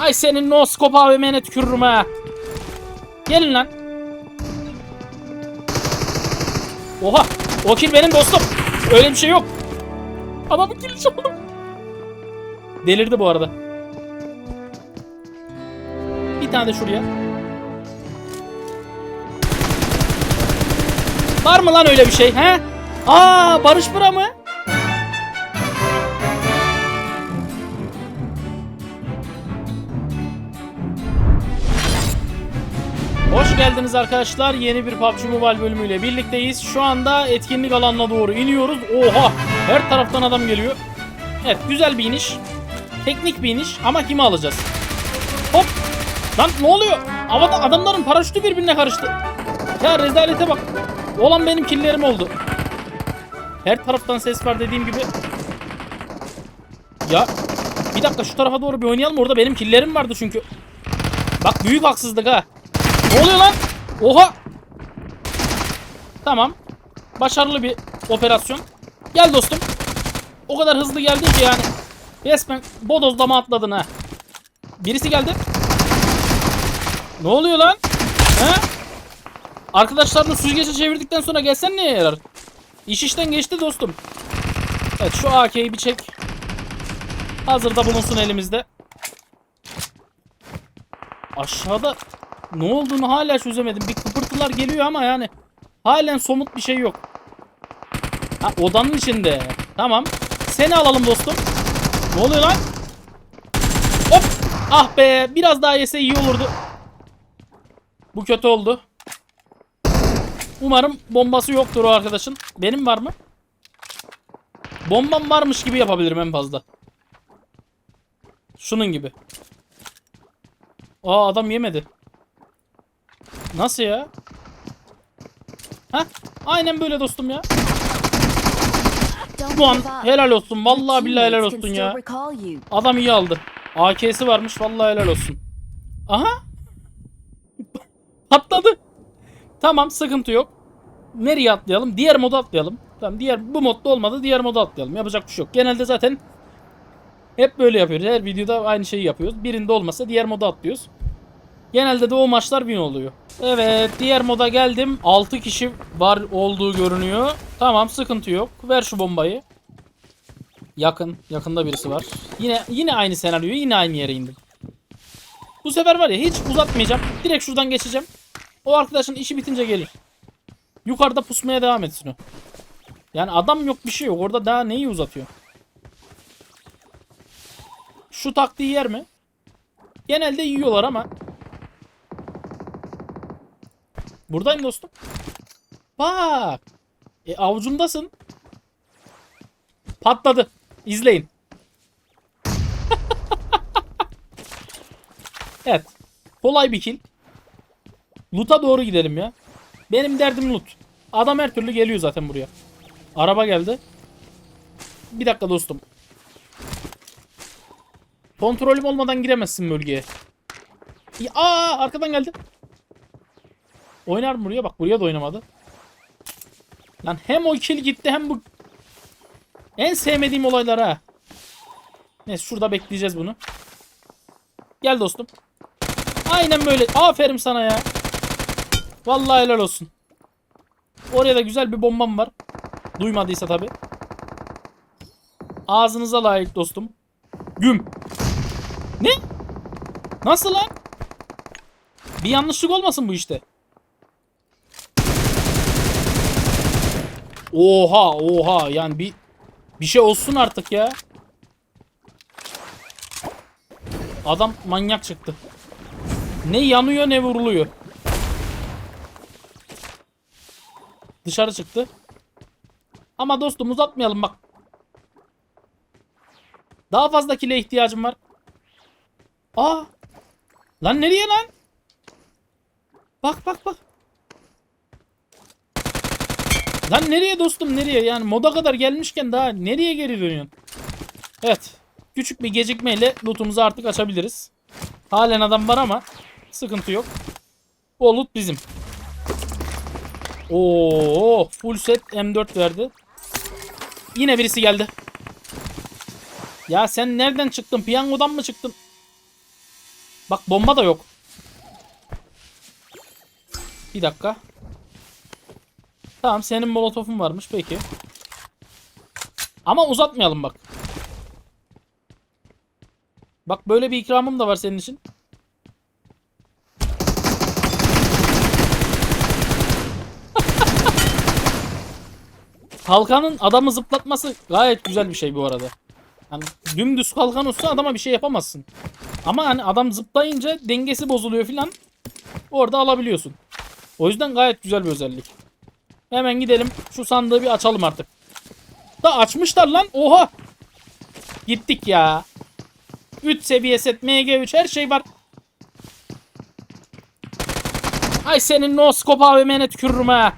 Ay senin no scope AVM'ne tükürürüm ha. Gelin lan. Oha. O kill benim dostum. Öyle bir şey yok. Adamın kill'i çaldım. Delirdi bu arada. Bir tane de şuraya. Var mı lan öyle bir şey he? Aa Barış Bura mı? Geldiniz arkadaşlar. Yeni bir PUBG Mobile bölümüyle birlikteyiz. Şu anda etkinlik alanına doğru iniyoruz. Oha! Her taraftan adam geliyor. Evet güzel bir iniş. Teknik bir iniş ama kimi alacağız? Hop! Lan ne oluyor? Havada adamların paraşütü birbirine karıştı. Ya rezalete bak. Olan benim killerim oldu. Her taraftan ses var dediğim gibi. Ya bir dakika şu tarafa doğru bir oynayalım. Orada benim killerim vardı çünkü. Bak büyük haksızlık ha. Ne oluyor lan? Oha! Tamam. Başarılı bir operasyon. Gel dostum. O kadar hızlı geldin ki yani. Resmen bodozlama atladın ha. Birisi geldi. Ne oluyor lan? He? Arkadaşlarını süzgece çevirdikten sonra gelsen neye yarar? İş işten geçti dostum. Evet şu AK'yi bir çek. Hazırda bulunsun elimizde. Aşağıda ne olduğunu hala çözemedim. Bir kıpırtılar geliyor ama yani halen somut bir şey yok. Ha odanın içinde. Tamam. Seni alalım dostum. Ne oluyor lan? Hop. Ah be. Biraz daha yese iyi olurdu. Bu kötü oldu. Umarım bombası yoktur o arkadaşın. Benim var mı? Bombam varmış gibi yapabilirim en fazla. Şunun gibi. Aa adam yemedi. Nasıl ya? Ha? Aynen böyle dostum ya. Bu an helal olsun. Vallahi billahi helal olsun ya. Adam iyi aldı. AK'si varmış. Vallahi helal olsun. Aha. Patladı. Tamam sıkıntı yok. Nereye atlayalım? Diğer moda atlayalım. Tamam diğer bu modda olmadı. Diğer moda atlayalım. Yapacak bir şey yok. Genelde zaten hep böyle yapıyoruz. Her videoda aynı şeyi yapıyoruz. Birinde olmasa diğer moda atlıyoruz. Genelde de o maçlar win oluyor. Evet diğer moda geldim. 6 kişi var olduğu görünüyor. Tamam sıkıntı yok. Ver şu bombayı. Yakın. Yakında birisi var. Yine yine aynı senaryo. Yine aynı yere indim. Bu sefer var ya hiç uzatmayacağım. Direkt şuradan geçeceğim. O arkadaşın işi bitince gelir. Yukarıda pusmaya devam etsin o. Yani adam yok bir şey yok. Orada daha neyi uzatıyor? Şu taktiği yer mi? Genelde yiyorlar ama. Buradayım dostum. Bak. E avucumdasın. Patladı. İzleyin. evet. Kolay bir kill. Loot'a doğru gidelim ya. Benim derdim loot. Adam her türlü geliyor zaten buraya. Araba geldi. Bir dakika dostum. Kontrolüm olmadan giremezsin bölgeye. Aa arkadan geldi. Oynar mı buraya? Bak buraya da oynamadı. Lan hem o kill gitti hem bu en sevmediğim olaylar ha. Neyse şurada bekleyeceğiz bunu. Gel dostum. Aynen böyle. Aferin sana ya. Vallahi helal olsun. Oraya da güzel bir bombam var. Duymadıysa tabi. Ağzınıza layık dostum. Güm. Ne? Nasıl lan? Bir yanlışlık olmasın bu işte. Oha oha yani bir bir şey olsun artık ya. Adam manyak çıktı. Ne yanıyor ne vuruluyor. Dışarı çıktı. Ama dostum uzatmayalım bak. Daha fazla kile ihtiyacım var. Aa. Lan nereye lan? Bak bak bak. Lan nereye dostum nereye? Yani moda kadar gelmişken daha nereye geri dönüyorsun? Evet. Küçük bir gecikmeyle lootumuzu artık açabiliriz. Halen adam var ama sıkıntı yok. O loot bizim. Oo, full set M4 verdi. Yine birisi geldi. Ya sen nereden çıktın? Piyangodan mı çıktın? Bak bomba da yok. Bir dakika. Tamam senin molotofun varmış peki. Ama uzatmayalım bak. Bak böyle bir ikramım da var senin için. Kalkanın adamı zıplatması gayet güzel bir şey bu arada. Hani dümdüz kalkan olsa adama bir şey yapamazsın. Ama hani adam zıplayınca dengesi bozuluyor filan. Orada alabiliyorsun. O yüzden gayet güzel bir özellik. Hemen gidelim şu sandığı bir açalım artık. Da açmışlar lan. Oha. Gittik ya. 3 seviye set MG3 her şey var. Ay senin no scope AVM'ne tükürürüm ha.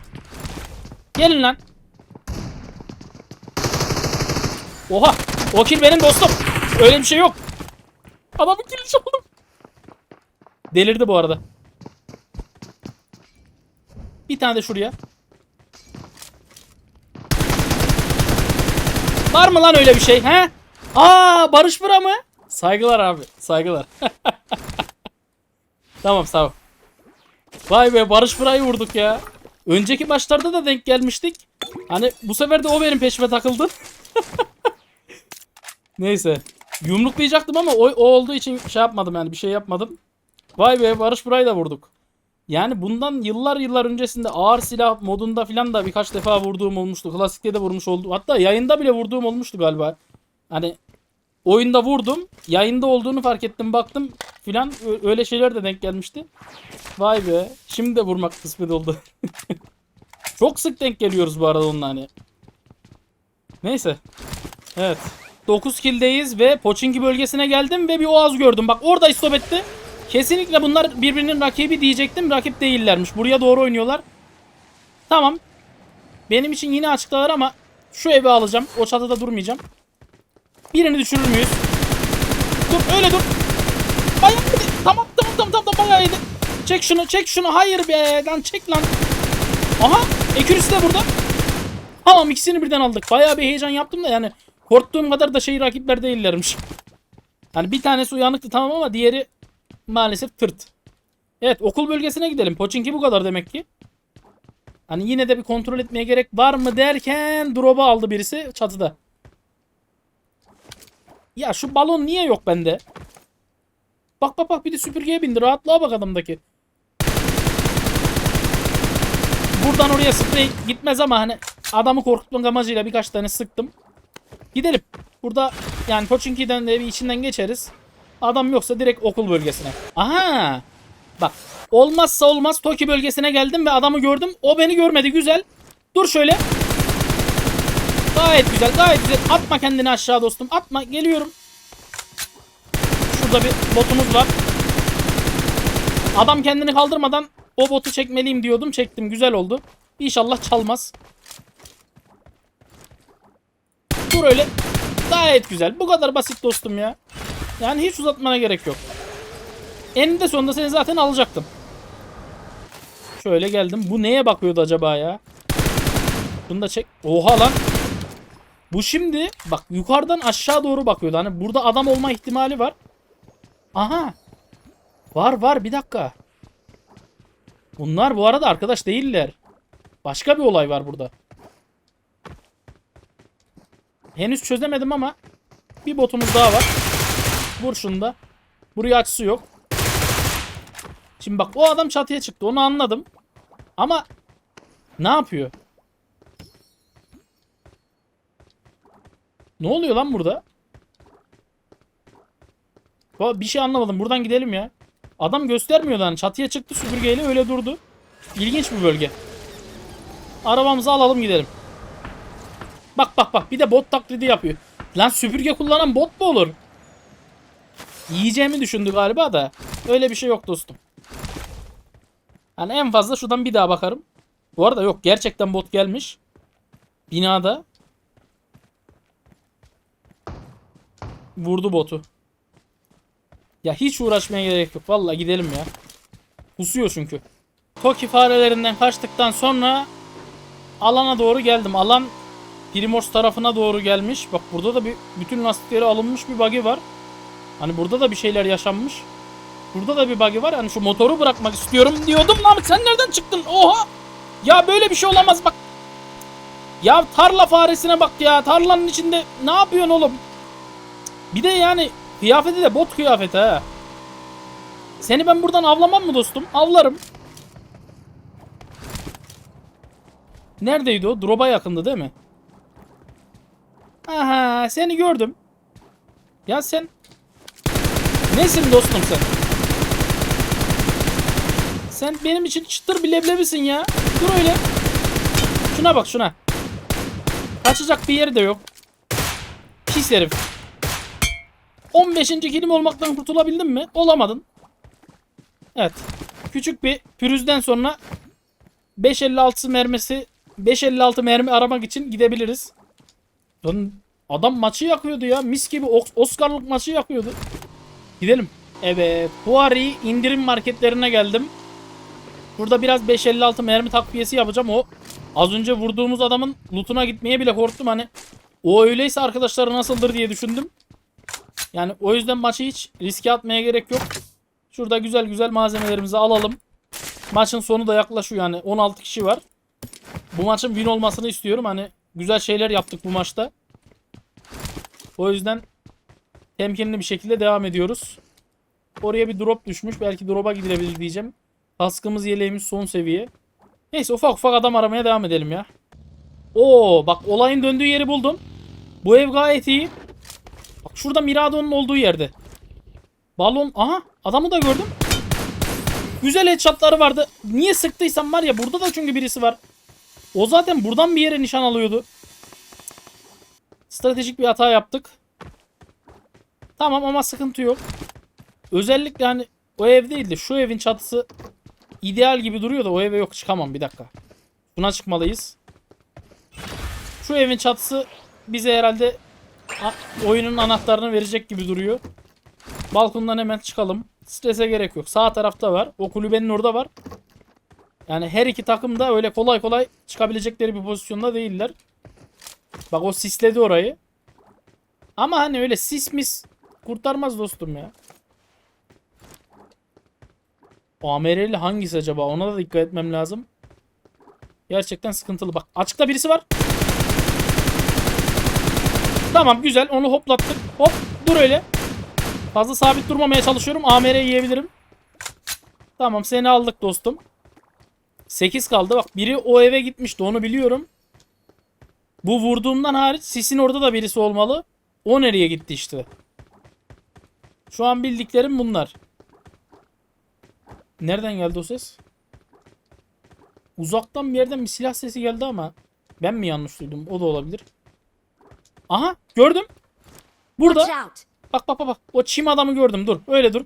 Gelin lan. Oha. O kill benim dostum. Öyle bir şey yok. Adamın killini çaldım. Delirdi bu arada. Bir tane de şuraya. Var mı lan öyle bir şey he? Aa Barış Bura mı? Saygılar abi. Saygılar. tamam sağ ol. Vay be Barış Bura'yı vurduk ya. Önceki maçlarda da denk gelmiştik. Hani bu sefer de o benim peşime takıldı. Neyse. Yumruklayacaktım ama o, o olduğu için şey yapmadım yani bir şey yapmadım. Vay be Barış Buray'ı da vurduk. Yani bundan yıllar yıllar öncesinde ağır silah modunda filan da birkaç defa vurduğum olmuştu. Klasikte de vurmuş oldu. Hatta yayında bile vurduğum olmuştu galiba. Hani oyunda vurdum. Yayında olduğunu fark ettim baktım filan öyle şeyler de denk gelmişti. Vay be. Şimdi de vurmak kısmet oldu. Çok sık denk geliyoruz bu arada onunla hani. Neyse. Evet. 9 kill'deyiz ve Pochinki bölgesine geldim ve bir oaz gördüm. Bak orada istop etti. Kesinlikle bunlar birbirinin rakibi diyecektim. Rakip değillermiş. Buraya doğru oynuyorlar. Tamam. Benim için yine açıklar ama şu evi alacağım. O çatıda durmayacağım. Birini düşürür müyüz? Dur öyle dur. Bayağı. Tamam tamam tamam tamam bayağı yedi. Çek şunu çek şunu. Hayır be lan çek lan. Aha ekürüsü de burada. Tamam ikisini birden aldık. Bayağı bir heyecan yaptım da yani korktuğum kadar da şey rakipler değillermiş. Hani bir tanesi uyanıktı tamam ama diğeri maalesef tırt. Evet okul bölgesine gidelim. Pochinki bu kadar demek ki. Hani yine de bir kontrol etmeye gerek var mı derken drop'u aldı birisi çatıda. Ya şu balon niye yok bende? Bak bak bak bir de süpürgeye bindi. Rahatlığa bak adamdaki. Buradan oraya sprey gitmez ama hani adamı korkutmak amacıyla birkaç tane sıktım. Gidelim. Burada yani Pochinki'den de bir içinden geçeriz. Adam yoksa direkt okul bölgesine. Aha! Bak olmazsa olmaz Toki bölgesine geldim ve adamı gördüm. O beni görmedi güzel. Dur şöyle. Gayet güzel gayet güzel. Atma kendini aşağı dostum. Atma geliyorum. Şurada bir botumuz var. Adam kendini kaldırmadan o botu çekmeliyim diyordum. Çektim güzel oldu. İnşallah çalmaz. Dur öyle. Gayet güzel. Bu kadar basit dostum ya. Yani hiç uzatmana gerek yok. Eninde sonunda seni zaten alacaktım. Şöyle geldim. Bu neye bakıyordu acaba ya? Bunu da çek. Oha lan. Bu şimdi bak yukarıdan aşağı doğru bakıyordu. Hani burada adam olma ihtimali var. Aha. Var var bir dakika. Bunlar bu arada arkadaş değiller. Başka bir olay var burada. Henüz çözemedim ama bir botumuz daha var. Vur şunu da. Buraya açısı yok. Şimdi bak o adam çatıya çıktı. Onu anladım. Ama ne yapıyor? Ne oluyor lan burada? Bir şey anlamadım. Buradan gidelim ya. Adam göstermiyor lan. Çatıya çıktı süpürgeyle öyle durdu. İlginç bir bölge. Arabamızı alalım gidelim. Bak bak bak bir de bot taklidi yapıyor. Lan süpürge kullanan bot mu olur? Yiyeceğimi düşündü galiba da. Öyle bir şey yok dostum. Hani en fazla şuradan bir daha bakarım. Bu arada yok gerçekten bot gelmiş. Binada. Vurdu botu. Ya hiç uğraşmaya gerek yok. Vallahi gidelim ya. Kusuyor çünkü. Toki farelerinden kaçtıktan sonra alana doğru geldim. Alan Primors tarafına doğru gelmiş. Bak burada da bir bütün lastikleri alınmış bir bug'i var. Hani burada da bir şeyler yaşanmış. Burada da bir bug'i var. Hani şu motoru bırakmak istiyorum diyordum lan. Sen nereden çıktın? Oha! Ya böyle bir şey olamaz bak. Ya tarla faresine bak ya. Tarlanın içinde ne yapıyorsun oğlum? Bir de yani kıyafeti de bot kıyafeti ha. Seni ben buradan avlamam mı dostum? Avlarım. Neredeydi o? Drop'a yakındı değil mi? Aha seni gördüm. Ya sen nesin dostum sen? Sen benim için çıtır bir leblebisin ya. Dur öyle. Şuna bak şuna. Kaçacak bir yeri de yok. Pis herif. 15. kilim olmaktan kurtulabildin mi? Olamadın. Evet. Küçük bir pürüzden sonra 5.56 mermisi 5.56 mermi aramak için gidebiliriz. Lan adam maçı yakıyordu ya. Mis gibi Os- Oscar'lık maçı yakıyordu. Gidelim. Evet. Huari indirim marketlerine geldim. Burada biraz 5.56 mermi takviyesi yapacağım. O az önce vurduğumuz adamın lootuna gitmeye bile korktum hani. O öyleyse arkadaşları nasıldır diye düşündüm. Yani o yüzden maçı hiç riske atmaya gerek yok. Şurada güzel güzel malzemelerimizi alalım. Maçın sonu da yaklaşıyor yani. 16 kişi var. Bu maçın win olmasını istiyorum. Hani güzel şeyler yaptık bu maçta. O yüzden temkinli bir şekilde devam ediyoruz. Oraya bir drop düşmüş. Belki drop'a gidilebilir diyeceğim. Kaskımız yeleğimiz son seviye. Neyse ufak ufak adam aramaya devam edelim ya. Oo bak olayın döndüğü yeri buldum. Bu ev gayet iyi. Bak şurada Mirado'nun olduğu yerde. Balon aha adamı da gördüm. Güzel headshotları vardı. Niye sıktıysam var ya burada da çünkü birisi var. O zaten buradan bir yere nişan alıyordu. Stratejik bir hata yaptık. Tamam ama sıkıntı yok. Özellikle hani o ev değil de şu evin çatısı ideal gibi duruyor da o eve yok çıkamam bir dakika. Buna çıkmalıyız. Şu evin çatısı bize herhalde oyunun anahtarını verecek gibi duruyor. Balkondan hemen çıkalım. Strese gerek yok. Sağ tarafta var. O kulübenin orada var. Yani her iki takım da öyle kolay kolay çıkabilecekleri bir pozisyonda değiller. Bak o sisledi orayı. Ama hani öyle sis mis kurtarmaz dostum ya. O AMR'li hangisi acaba? Ona da dikkat etmem lazım. Gerçekten sıkıntılı. Bak açıkta birisi var. Tamam güzel onu hoplattık. Hop dur öyle. Fazla sabit durmamaya çalışıyorum. AMR yiyebilirim. Tamam seni aldık dostum. 8 kaldı. Bak biri o eve gitmişti onu biliyorum. Bu vurduğumdan hariç sisin orada da birisi olmalı. O nereye gitti işte. Şu an bildiklerim bunlar. Nereden geldi o ses? Uzaktan bir yerden bir silah sesi geldi ama ben mi yanlış duydum? O da olabilir. Aha gördüm. Burada. Bak bak bak bak. O çim adamı gördüm. Dur. Öyle dur.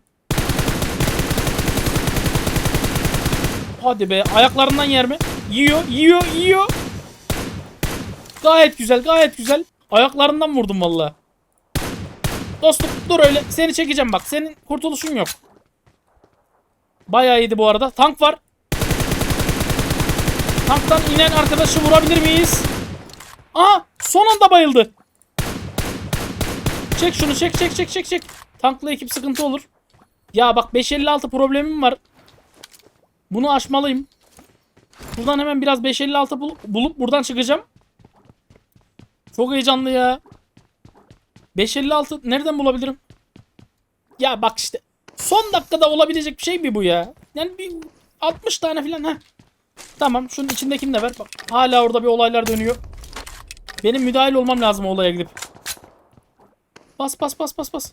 Hadi be. Ayaklarından yer mi? Yiyor, yiyor, yiyor. Gayet güzel, gayet güzel. Ayaklarından vurdum valla. Dostum dur öyle. Seni çekeceğim bak. Senin kurtuluşun yok. Bayağı iyiydi bu arada. Tank var. Tanktan inen arkadaşı vurabilir miyiz? Aa, son anda bayıldı. Çek şunu çek çek çek çek çek. Tankla ekip sıkıntı olur. Ya bak 556 problemim var. Bunu aşmalıyım. Buradan hemen biraz 556 bulup, bulup buradan çıkacağım. Çok heyecanlı ya. 556 nereden bulabilirim? Ya bak işte. Son dakikada olabilecek bir şey mi bu ya? Yani bir 60 tane falan ha. Tamam şunun içindekini de ver. Bak hala orada bir olaylar dönüyor. Benim müdahil olmam lazım olaya gidip. Bas bas bas bas bas.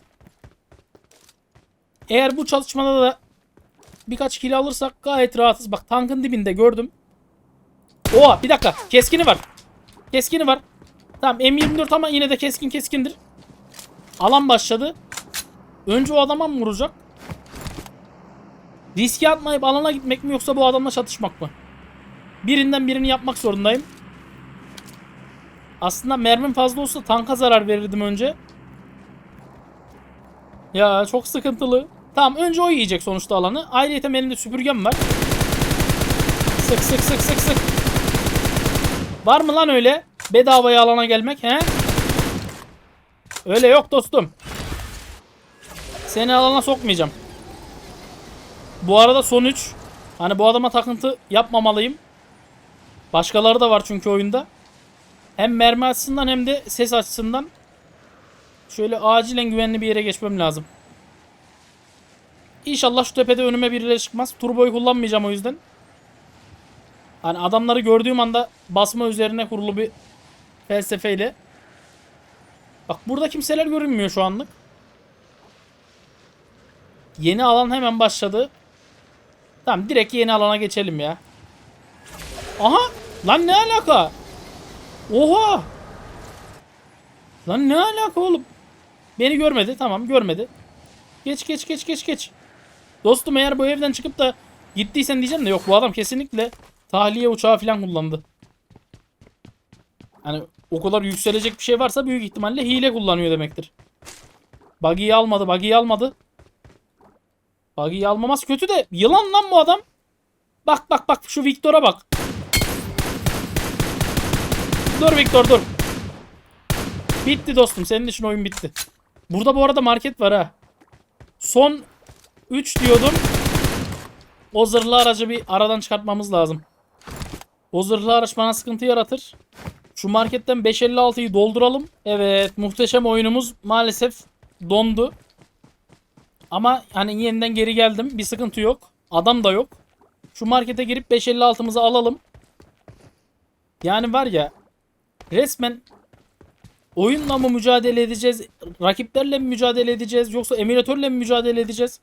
Eğer bu çalışmada da birkaç kill alırsak gayet rahatız. Bak tankın dibinde gördüm. Oha bir dakika. Keskini var. Keskini var. Tamam M24 ama yine de keskin keskindir. Alan başladı. Önce o adama mı vuracak? Riske atmayıp alana gitmek mi yoksa bu adamla çatışmak mı? Birinden birini yapmak zorundayım. Aslında mermim fazla olsa tanka zarar verirdim önce. Ya çok sıkıntılı. Tamam önce o yiyecek sonuçta alanı. Ayrıca elimde süpürgem var. Sık sık sık sık sık. Var mı lan öyle? Bedavaya alana gelmek he? Öyle yok dostum. Seni alana sokmayacağım. Bu arada son 3. Hani bu adama takıntı yapmamalıyım. Başkaları da var çünkü oyunda. Hem mermi açısından hem de ses açısından. Şöyle acilen güvenli bir yere geçmem lazım. İnşallah şu tepede önüme birileri çıkmaz. Turboyu kullanmayacağım o yüzden. Hani adamları gördüğüm anda basma üzerine kurulu bir felsefeyle. Bak burada kimseler görünmüyor şu anlık. Yeni alan hemen başladı. Tamam direkt yeni alana geçelim ya. Aha! Lan ne alaka? Oha! Lan ne alaka oğlum? Beni görmedi. Tamam görmedi. Geç geç geç geç geç. Dostum eğer bu evden çıkıp da gittiysen diyeceğim de yok bu adam kesinlikle tahliye uçağı falan kullandı. Hani o kadar yükselecek bir şey varsa büyük ihtimalle hile kullanıyor demektir. Buggy'yi almadı, buggy'yi almadı. Buggy'yi almaması kötü de yılan lan bu adam. Bak bak bak şu Victor'a bak. Dur Victor dur. Bitti dostum senin için oyun bitti. Burada bu arada market var ha. Son 3 diyordum. O zırhlı aracı bir aradan çıkartmamız lazım. O zırhlı araç bana sıkıntı yaratır. Şu marketten 556'yı dolduralım. Evet muhteşem oyunumuz maalesef dondu. Ama hani yeniden geri geldim. Bir sıkıntı yok. Adam da yok. Şu markete girip 556'mızı alalım. Yani var ya resmen oyunla mı mücadele edeceğiz? Rakiplerle mi mücadele edeceğiz? Yoksa emülatörle mi mücadele edeceğiz?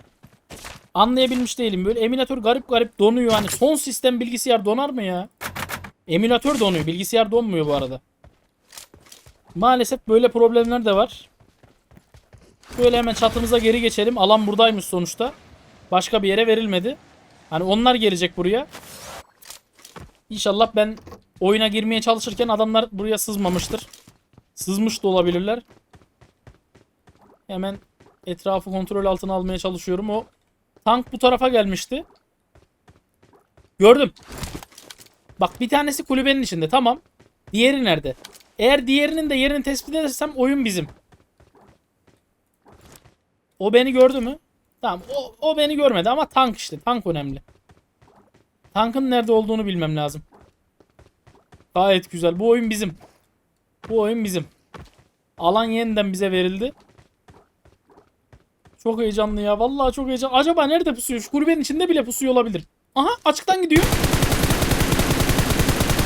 Anlayabilmiş değilim. Böyle emülatör garip garip donuyor. Hani son sistem bilgisayar donar mı ya? Emülatör donuyor. Bilgisayar donmuyor bu arada. Maalesef böyle problemler de var. Böyle hemen çatımıza geri geçelim. Alan buradaymış sonuçta. Başka bir yere verilmedi. Hani onlar gelecek buraya. İnşallah ben oyuna girmeye çalışırken adamlar buraya sızmamıştır. Sızmış da olabilirler. Hemen etrafı kontrol altına almaya çalışıyorum. O tank bu tarafa gelmişti. Gördüm. Bak bir tanesi kulübenin içinde. Tamam. Diğeri nerede? Eğer diğerinin de yerini tespit edersem oyun bizim. O beni gördü mü? Tamam. O, o beni görmedi ama tank işte. Tank önemli. Tankın nerede olduğunu bilmem lazım. Gayet güzel. Bu oyun bizim. Bu oyun bizim. Alan yeniden bize verildi. Çok heyecanlı ya. Vallahi çok heyecanlı. Acaba nerede pusuyor? Şu kulübenin içinde bile pusuyor olabilir. Aha açıktan gidiyor.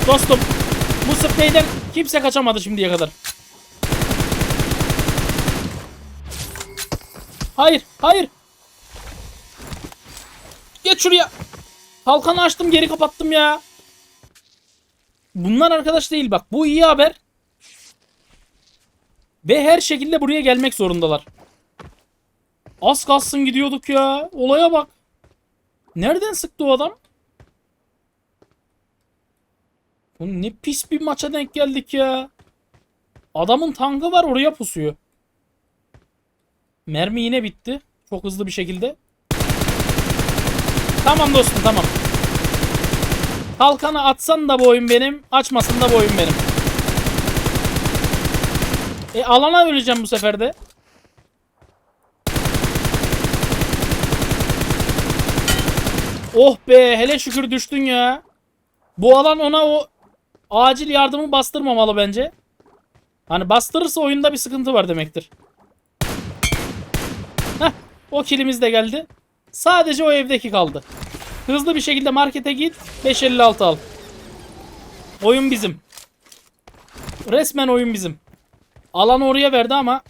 Dostum bu spreyden kimse kaçamadı şimdiye kadar. Hayır, hayır. Geç şuraya. Kalkanı açtım, geri kapattım ya. Bunlar arkadaş değil bak. Bu iyi haber. Ve her şekilde buraya gelmek zorundalar. Az kalsın gidiyorduk ya. Olaya bak. Nereden sıktı o adam? Oğlum ne pis bir maça denk geldik ya. Adamın tankı var oraya pusuyor. Mermi yine bitti. Çok hızlı bir şekilde. Tamam dostum tamam. Kalkanı atsan da bu oyun benim. Açmasın da bu oyun benim. E alana öleceğim bu sefer de. Oh be hele şükür düştün ya. Bu alan ona o acil yardımı bastırmamalı bence. Hani bastırırsa oyunda bir sıkıntı var demektir. Heh, o kilimiz de geldi. Sadece o evdeki kaldı. Hızlı bir şekilde markete git. 556 al. Oyun bizim. Resmen oyun bizim. Alanı oraya verdi ama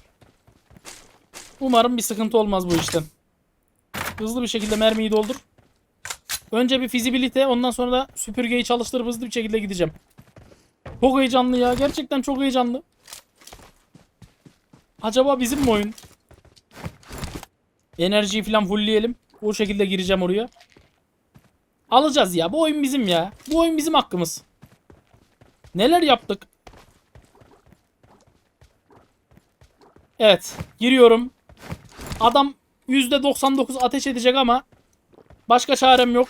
umarım bir sıkıntı olmaz bu işten. Hızlı bir şekilde mermiyi doldur. Önce bir fizibilite ondan sonra da süpürgeyi çalıştırıp hızlı bir şekilde gideceğim. Çok heyecanlı ya. Gerçekten çok heyecanlı. Acaba bizim mi oyun? Enerjiyi falan fullleyelim. O şekilde gireceğim oraya. Alacağız ya. Bu oyun bizim ya. Bu oyun bizim hakkımız. Neler yaptık? Evet. Giriyorum. Adam %99 ateş edecek ama başka çarem yok.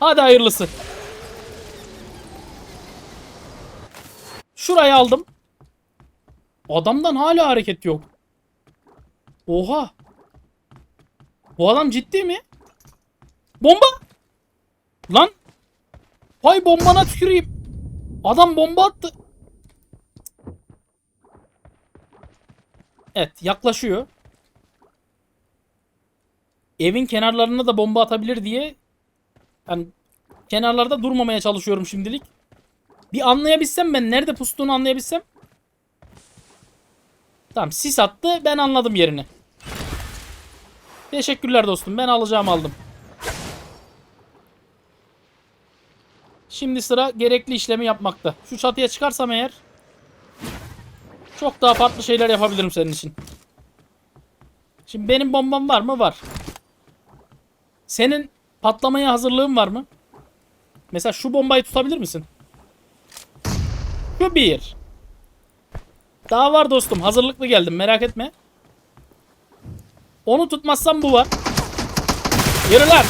Hadi hayırlısı. Şurayı aldım. Adamdan hala hareket yok. Oha. Bu adam ciddi mi? Bomba! Lan! Hay bombana tüküreyim. Adam bomba attı. Evet yaklaşıyor. Evin kenarlarına da bomba atabilir diye yani kenarlarda durmamaya çalışıyorum şimdilik. Bir anlayabilsem ben nerede pustuğunu anlayabilsem. Tamam sis attı ben anladım yerini. Teşekkürler dostum ben alacağımı aldım. Şimdi sıra gerekli işlemi yapmakta. Şu çatıya çıkarsam eğer çok daha farklı şeyler yapabilirim senin için. Şimdi benim bombam var mı? Var. Senin patlamaya hazırlığın var mı? Mesela şu bombayı tutabilir misin? Şu bir. Daha var dostum. Hazırlıklı geldim. Merak etme. Onu tutmazsam bu var. Yürü lan.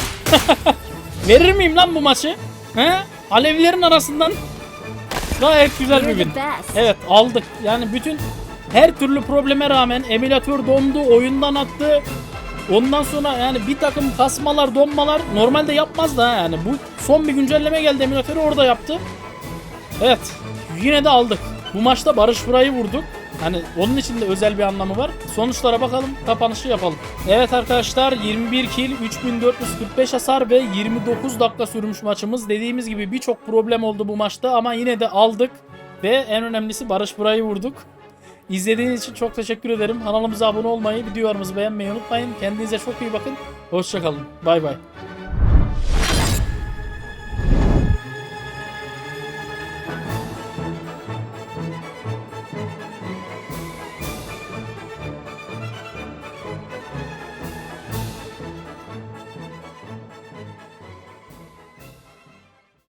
Verir miyim lan bu maçı? He? Alevlerin arasından gayet güzel bir best. Evet aldık. Yani bütün her türlü probleme rağmen emülatör dondu, oyundan attı. Ondan sonra yani bir takım kasmalar, donmalar normalde yapmaz da ha yani. Bu son bir güncelleme geldi emülatörü orada yaptı. Evet. Yine de aldık. Bu maçta Barış Buray'ı vurduk. Hani onun için de özel bir anlamı var. Sonuçlara bakalım, kapanışı yapalım. Evet arkadaşlar 21 kill, 3445 hasar ve 29 dakika sürmüş maçımız. Dediğimiz gibi birçok problem oldu bu maçta ama yine de aldık. Ve en önemlisi Barış Buray'ı vurduk. İzlediğiniz için çok teşekkür ederim. Kanalımıza abone olmayı, videolarımızı beğenmeyi unutmayın. Kendinize çok iyi bakın. Hoşçakalın. Bay bay.